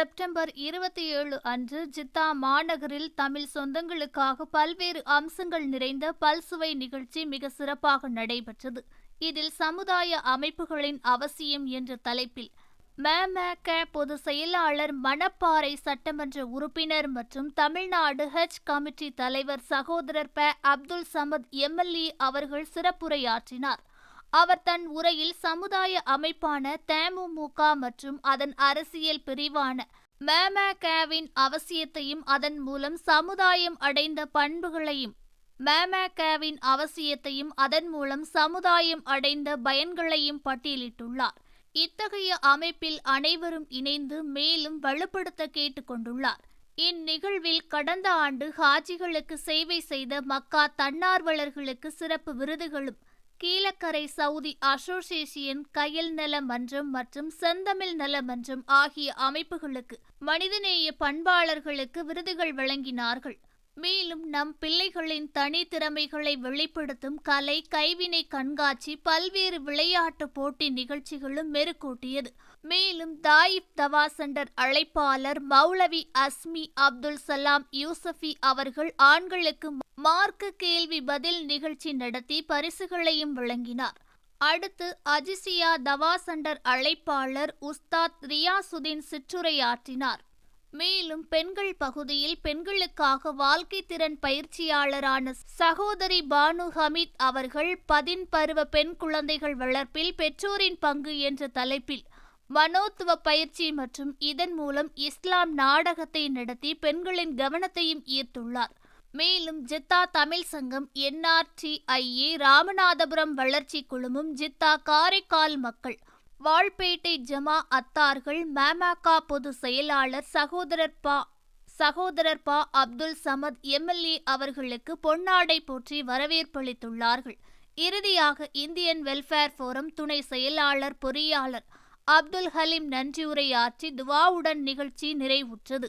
September இருபத்தி ஏழு அன்று ஜித்தா மாநகரில் தமிழ் சொந்தங்களுக்காக பல்வேறு அம்சங்கள் நிறைந்த பல்சுவை நிகழ்ச்சி மிக சிறப்பாக நடைபெற்றது. இதில் சமுதாய அமைப்புகளின் அவசியம் என்ற தலைப்பில் மமக பொது செயலாளர் மணப்பாறை சட்டமன்ற உறுப்பினர் மற்றும் தமிழ்நாடு ஹஜ் கமிட்டி தலைவர் சகோதரர் ப அப்துல் சமத் எம்எல்ஏ அவர்கள் சிறப்புரையாற்றினார். அவர் தன் உரையில் சமுதாய அமைப்பான தமுமுக மற்றும் அதன் அரசியல் பிரிவான மேமகேவின் அவசியத்தையும் அதன் மூலம் சமுதாயம் அடைந்த பண்புகளையும் மேமகேவின் அவசியத்தையும் அதன் மூலம் சமுதாயம் அடைந்த பயன்களையும் பட்டியலிட்டுள்ளார். இத்தகைய அமைப்பில் அனைவரும் இணைந்து மேலும் வலுப்படுத்த கேட்டுக்கொண்டுள்ளார். இந்நிகழ்வில் கடந்த ஆண்டு ஹாஜிகளுக்கு சேவை செய்த மக்கா தன்னார்வலர்களுக்கு சிறப்பு விருதுகளும் கீழக்கரை சவுதி அசோசியேஷன் கயல் நல மன்றம் மற்றும் செந்தமிழ் நல மன்றம் ஆகிய அமைப்புகளுக்கு மனிதநேய பண்பாளர்களுக்கு விருதுகள் வழங்கினார்கள். மேலும் நம் பிள்ளைகளின் தனித்திறமைகளை வெளிப்படுத்தும் கலை கைவினை கண்காட்சி பல்வேறு விளையாட்டு போட்டி நிகழ்ச்சிகளும் மெருகூட்டியது. மேலும் தாயிப் தவா சென்டர் அழைப்பாளர் மௌலவி அஸ்மி அப்துல் சலாம் யூசஃபி அவர்கள் ஆண்களுக்கு மார்க்க கேள்வி பதில் நிகழ்ச்சி நடத்தி பரிசுகளையும் வழங்கினார். அடுத்து அஜிசியா தவாசண்டர் அழைப்பாளர் உஸ்தாத் ரியாசுதீன் சிற்றுரையாற்றினார். மேலும் பெண்கள் பகுதியில் பெண்களுக்காக வாழ்க்கை திறன் பயிற்சியாளரான சகோதரி பானு ஹமீத் அவர்கள் பதின் பருவ பெண் குழந்தைகள் வளர்ப்பில் பெற்றோரின் பங்கு என்ற தலைப்பில் மனோத்துவ பயிற்சி மற்றும் இதன் மூலம் இஸ்லாம் நாடகத்தை நடத்தி பெண்களின் கவனத்தையும் ஈர்த்துள்ளார். மேலும் ஜித்தா தமிழ் சங்கம் என்ஆர்டிஐஏ ராமநாதபுரம் வளர்ச்சி குழுமம் ஜித்தா காரைக்கால் மக்கள். வால்பேட்டை ஜமா அத்தார்கள் மமக பொது செயலாளர் சகோதரர் பா சகோதரர் பா அப்துல் சமத் எம்எல்ஏ அவர்களுக்கு பொன்னாடை போற்றி வரவேற்பளித்துள்ளார்கள் இறுதியாக இந்தியன் வெல்ஃபேர் ஃபோரம் துணை செயலாளர் பொறியாளர் அப்துல் ஹலீம் நன்றியுரையாற்றி துவாவுடன் நிகழ்ச்சி நிறைவுற்றது.